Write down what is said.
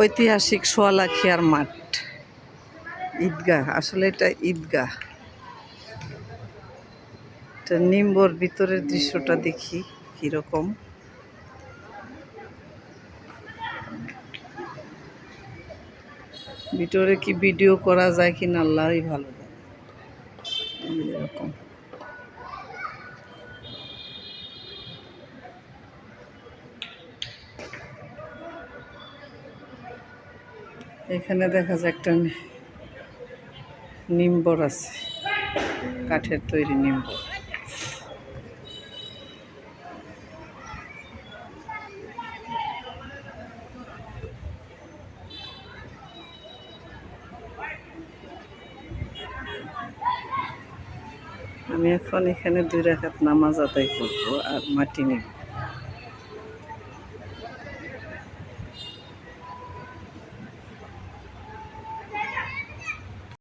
ঐতিহাসিক সোয়ালাখিয়ার মাঠ। ঈদগাহ, আসলে এটা ঈদগাহ। এটা নিম্বর ভিতরের দৃশ্যটা দেখি কীরকম। ভিতরে কি ভিডিও করা যায় কিনা আল্লাহই ভালো এরকম। এখানে দেখা যায় একটা নিম্বর আছে, কাঠের তৈরি নিম্বর আমি এখন এখানে দুই রাখাত নামাজ আদায় করব আর মাটি নিব।